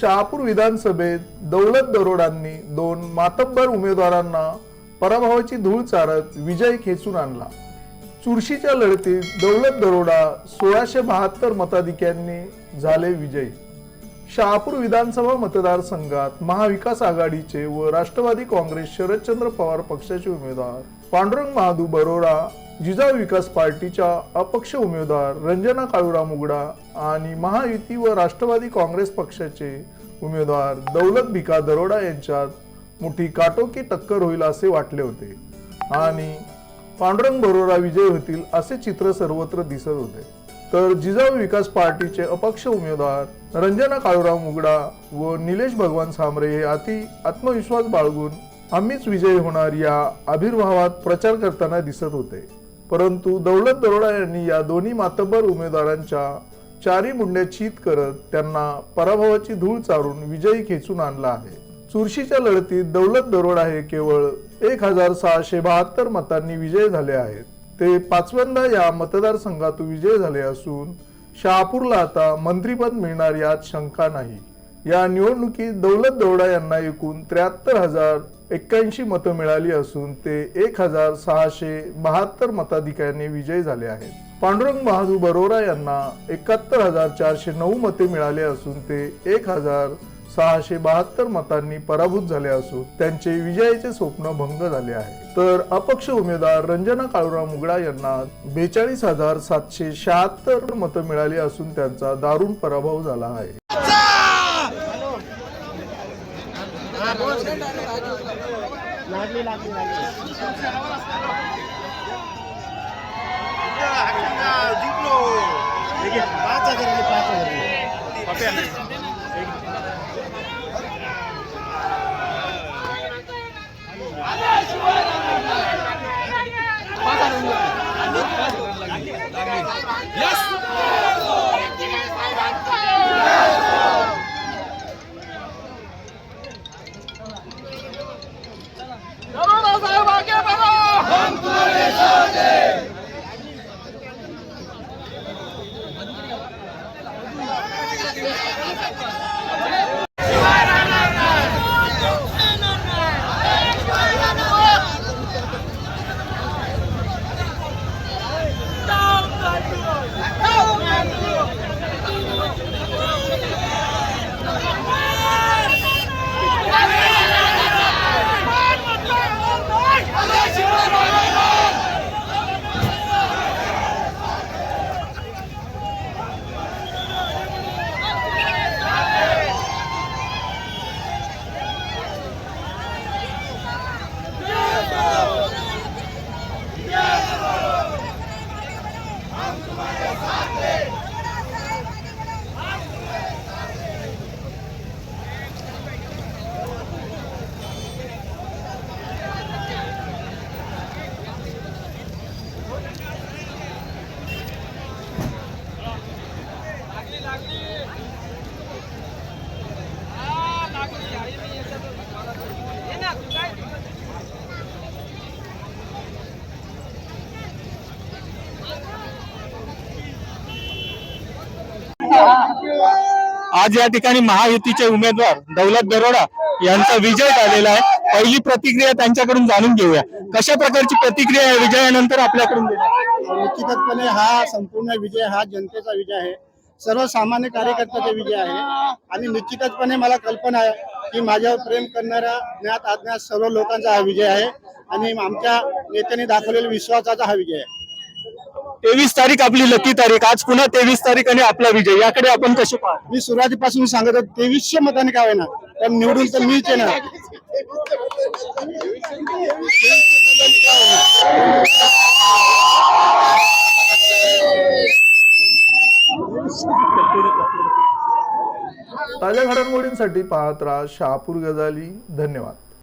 शहापूर विधानसभेत दौलत दरोडांनी दोन मातब्बर उमेदवारांना पराभवाची धूळ चारत विजय खेचून आणला. चुरशीच्या लढतीत दौलत दरोडा सोळाशे बहात्तर मताधिक्यांनी झाले विजयी. शहापूर विधानसभा मतदारसंघात महाविकास आघाडीचे व राष्ट्रवादी काँग्रेस शरदचंद्र पवार पक्षाचे उमेदवार पांडुरंग महादू बरोडा जिजाऊ विकास पार्टीच्या अपक्ष उमेदवार रंजना काळूराम मुगडा आणि महायुती व राष्ट्रवादी काँग्रेस पक्षाचे उमेदवार दौलत भिका दरोडा यांच्यात मोठी काटोकी टक्कर होईल असे वाटले होते. आणि पांडुरंग बरोडा विजय होतील असे चित्र सर्वत्र दिसत होते. तर जिजाऊ विकास पार्टीचे अपक्ष उमेदवार रंजना काळूराव मुगडा व निलेश भगवान सांबरे हे अति आत्मविश्वास बाळगून आम्हीच विजय होणार या आविर्भावात प्रचार करताना दिसत होते. परंतु दौलत दरोडा यांनी या दोन्ही मातब्बर उमेदवारांच्या चारी मुंड्या चीत करत त्यांना पराभवाची धूळ चारून विजयी खेचून आणला आहे. चुरशीच्या लढतीत दौलत दरोडा हे केवळ एक हजार सहाशे बहात्तर मतांनी विजय झाले आहेत. ते पाचव्यांदा या मतदारसंघातून विजय झाले असून शहापूरला आता मंत्रीपद मिळणार यात शंका नाही. या निवडणुकीत दौलत दौडा यांना एकूण त्र्याहत्तर हजार एक्क्याऐंशी मतं मिळाली असून ते एक हजार सहाशे बहात्तर मताधिकाऱ्यांनी विजयी झाले आहेत. पांडुरंग बहादूर बरोरा यांना एकाहत्तर हजार चारशे नऊ मते मिळाले असून ते एक हजार सहाशे बहात्तर मतांनी पराभूत झाले असून त्यांचे विजयाचे स्वप्न भंग झाले आहे. तर अपक्ष उमेदवार रंजना काळुराव मुगडा यांना बेचाळीस हजार सातशे शहात्तर मतं मिळाली असून त्यांचा दारुण पराभव झाला आहे. पाच हजार आले, पाच हजार आज या ठिकाणी महायुतीचे उमेदवार दौलत दरोडा यांचा विजय झालेला आहे. पहिली प्रतिक्रिया त्यांच्याकडून जाणून घेऊया. कशा प्रकारची प्रतिक्रिया या विजयानंतर आपल्याकडून निश्चितपणे हा संपूर्ण विजय हा जनतेचा विजय आहे. सर्वसामान्य कार्यकर्त्याचा विजय आहे. आणि निश्चितपणे मला कल्पना आहे की माझ्यावर प्रेम करणाऱ्या ज्ञात अज्ञात सर्व लोकांचा हा विजय आहे. आणि आमच्या नेत्यांनी दाखवलेल्या विश्वासाचा हा विजय आहे. तेवीस तारीख आपली लकी तारीख. आज पुन्हा तेवीस तारीख आणि आपला विजय. याकडे आपण कसे पाहतो? मी सुरुवातीपासून सांगत होतो तेवीसशे मतांनी काय ना पण निवडून तर मीच येणार. ताज्या घडामोडींसाठी पाहत राहा शहापूर गजाली. धन्यवाद.